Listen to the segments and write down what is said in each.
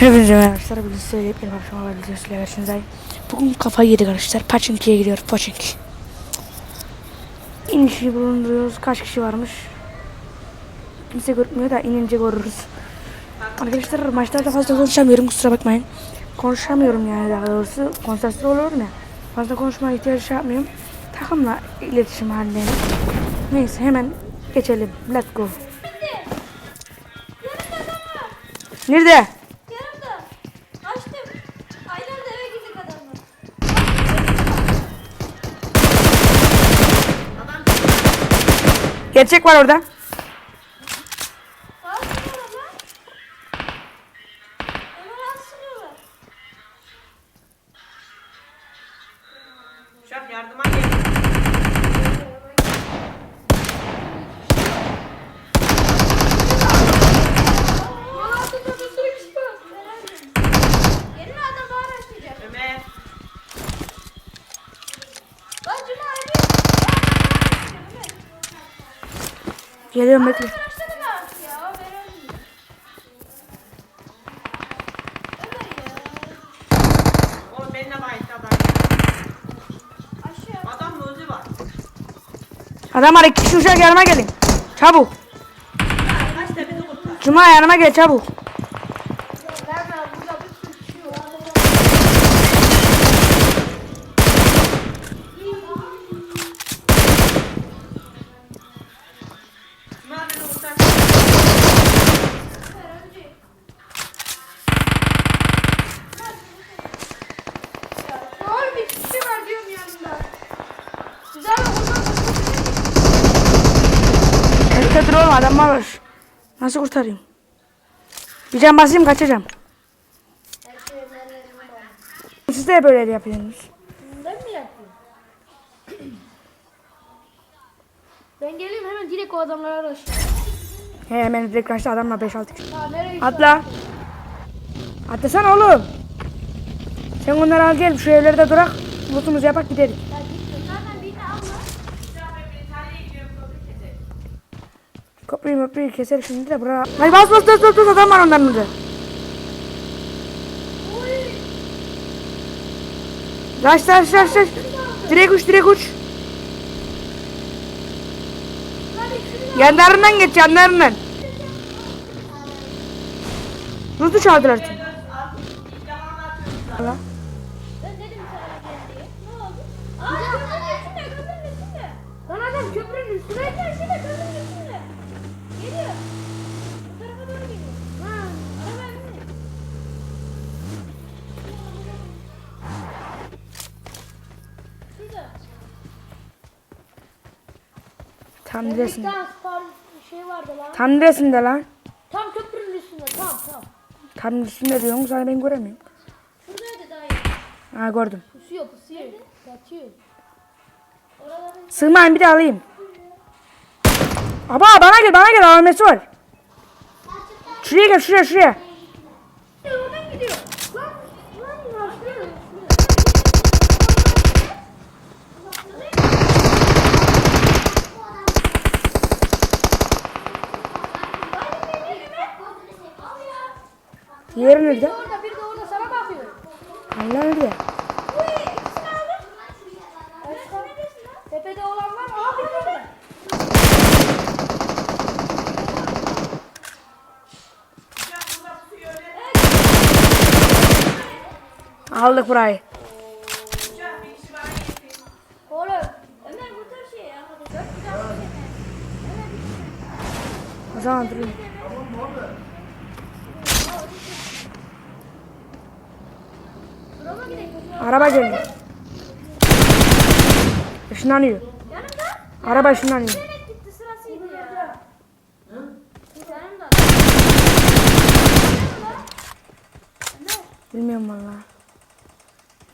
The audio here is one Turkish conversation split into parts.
Hepinize merhaba arkadaşlar. Bugün size yepyeni bir akşam haber videosuyla karşınızdayım. Bugün kafayı yedik arkadaşlar. Paçinki'ye gidiyoruz. Paçinki. İnişi bulunduruyoruz. Kaç kişi varmış? Kimse görmüyor da inince görürüz. Arkadaşlar maçlarda fazla konuşamıyorum kusura bakmayın. Konuşamıyorum yani daha doğrusu. Konsantre oluyorum ya. Fazla konuşmaya ihtiyaç şey yapmıyorum. Takımla iletişim halindeyim. Neyse hemen geçelim. Let's go. Nerede? Gerçek var orada. Sağa sürüyorlar lan. Hemen az sürüyorlar. Şaf yardıma gel. Yalan altında bir sürü kişi var. Yerine adam daha araştıracak. Ömer. Lan Cuma abi. Geliyorum bekle. Araştırın artık ya. Ben öldüm. Ömer ya. O benimle bayıttı adam. Var? İki kişi uçak yanıma gelin. Çabuk. Cuma yanıma gel çabuk. Verme burada bir sürü kişi var. Cuma beni kurtar. Doğru bir kişi var diyorum yanında. Güzel mi? Bekle var. Nasıl kurtarayım? Bir can basayım kaçacağım. Siz de böyle yapıyorsunuz. Ben mi yapıyorum? Ben geleyim hemen direkt o adamlara araştırayım. He hemen direkt kaçtı adamla 5-6 kişi. Atla. Atlasana oğlum. Sen onları al gel şu evlerde durak. Lootumuzu yapak gidelim. Köprüyü möprüyü keser şimdi de bura. Hadi bas bas bas bas adam var onların orada. Taş taş taş taş. Direkt uç direkt uç. Yanlarından geç yanlarından. Rutu çaldılar tüm. Tam Bir neresinde? tane spar şey vardı lan. Tam neresinde lan? Tam köprünün üstünde tam tam. Tam üstünde diyorsun sana ben göremiyorum. Şuradaydı daha iyi. Ha gördüm. Pusuyor pusuyor. Oraların Sığmayın bir de alayım. Aba bana gel bana gel AVM'si var. Şuraya gel şuraya şuraya. Oradan gidiyor. Lan lan başlıyor. Diğeri nerede? Orada bir de orada sana bakıyor. Allah nerede? Tepede olan var mı? Bir de orada. Aldık burayı. Şaf bir kişi bana getir. Oğlum Ömer kurtar şeyi ya. Dört güzel bir şey. Ömer bir O zaman durun. Durama gidelim. Araba geliyor. Işınlanıyor. Araba ışınlanıyor. Bilmiyorum valla.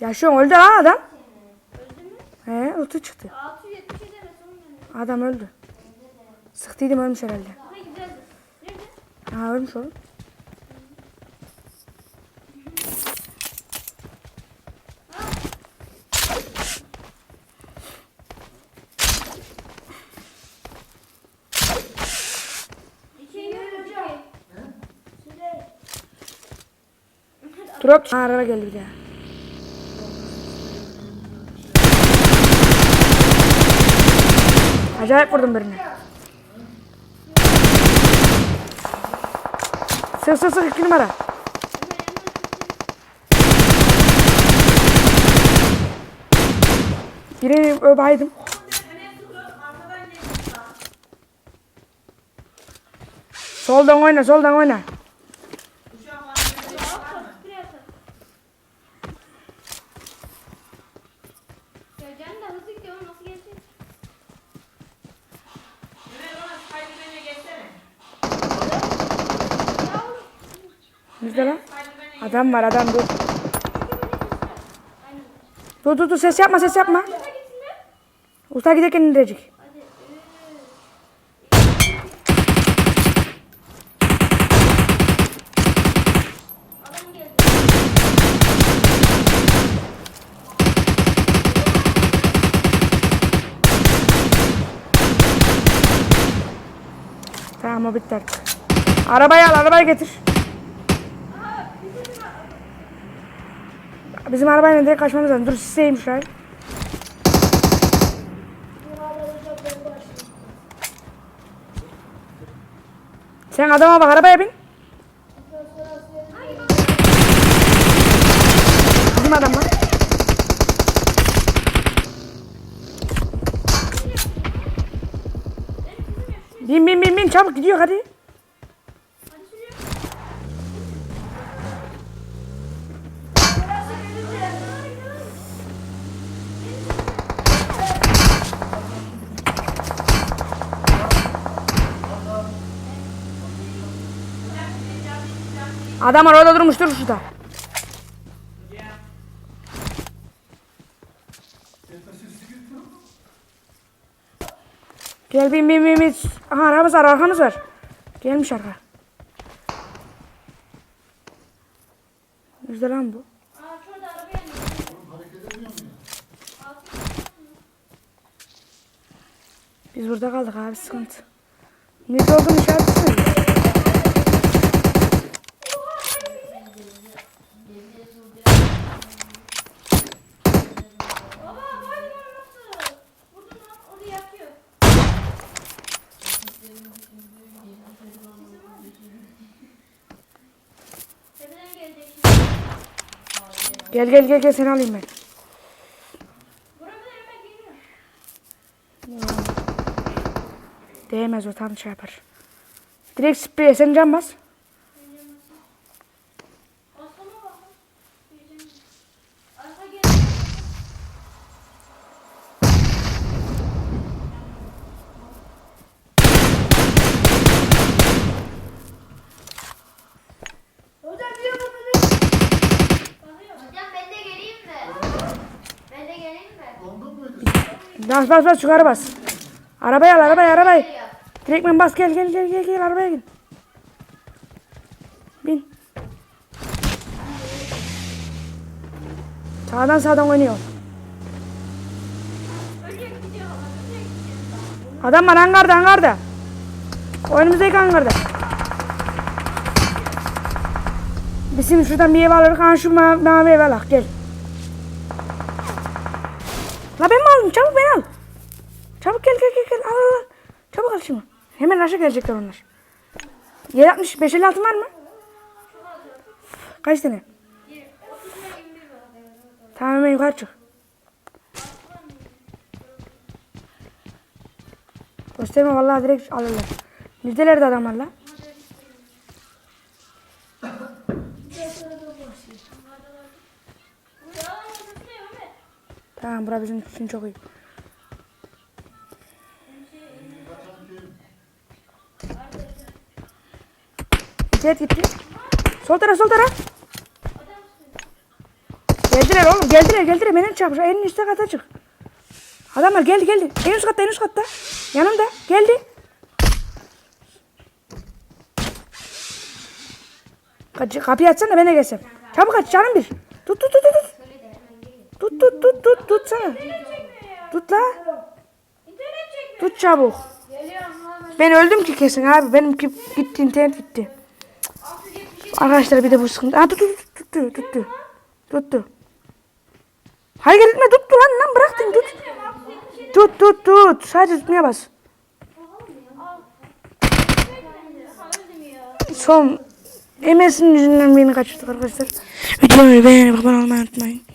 Yaşıyor öldü ha adam. Öldü mü? He otu çıktı. 677 evet onun yanında. Adam öldü. Sıktıydım ölmüş herhalde. Ha ölmüş oğlum. Drop. Ha, araba geldi bir daha. Acayip vurdum birine. Sık sık sık iki numara. Birini öbaydım. Soldan oyna, soldan oyna. Ya Can da hızlı gidiyor nasıl gelecek? Mehmet ona Spiderman'e geçsene. Ya oğlum. Bizde lan. Adam var adam dur. Dur dur dur ses yapma ses yapma. Usta giderken indirecek. Tamam o bitti artık. Arabayı al arabayı getir. Bizim arabayla direkt kaçmamız lazım. Dur siseyim şu an. Sen adama bak arabaya bin. Bizim adam lan. Bin bin bin bin çabuk gidiyor. Hadi Adam orada durmuş dur şurada. Gel bin bin bin bin. Aha arabamız var arkamız var. Gelmiş arka. Nerede lan bu? Biz burada kaldık abi sıkıntı. Nerede olduğunu işaretlesene. Baba hadi lan nasıl? Vurdun lan onu yakıyor. Tepeden gelecek şimdi. Gel gel gel gel seni alayım ben. Değmez o tam şey yapar. Direkt spreye sen can bas. Aslama bak. Diyeceğim. Arka gel. Hocam niye bakıyorsun? Bakıyor. Hocam ben de geleyim mi? Ben de geleyim mi? Bas bas bas yukarı bas. Arabaya al arabaya arabayı. Geliyor. Direktmen bas gel gel gel gel gel arabaya gel. Bin. Sağdan sağdan oynuyor. Adam var hangarda hangarda. Önümüzdeki hangarda. Bizim şuradan bir ev alırız. Ha şu ma mavi ev alak gel. La ben mi aldım? Çabuk ben al. Çabuk gel gel gel gel. Al al al. Çabuk al şunu. Aşağı gelecekler onlar. Yer 60 5 56 var mı? Kaç tane? Tamam hemen yukarı çık. Gösterme vallahi direkt alırlar. Neredeler de adamlar la? Bu ya orası ne Mehmet? Tamam bura bizim için çok iyi. Gitti gitti. Sol taraf sol taraf. Geldiler oğlum geldiler geldiler beni çarpmış en üstte kata çık. Adamlar geldi geldi. En üst katta en üst katta. Yanımda geldi. Kaç, kapıyı açsana ben de gelsem. Çabuk aç canım bir. Tut tut tut tut. Tut tut tut tut tut sana. Tut la. Tut çabuk. Ben öldüm ki kesin abi. Benim ki gitti internet gitti. Arkadaşlar bir de bu sıkıntı. Ha tut tut tut tut. tuttu tuttu. Tuttu. Hareket etme tuttu lan lan bıraktın tut. Tut tut tut. Sadece tutmaya bas. Son Emes'in yüzünden beni kaçırdık arkadaşlar. Videomu beğenip abone olmayı unutmayın.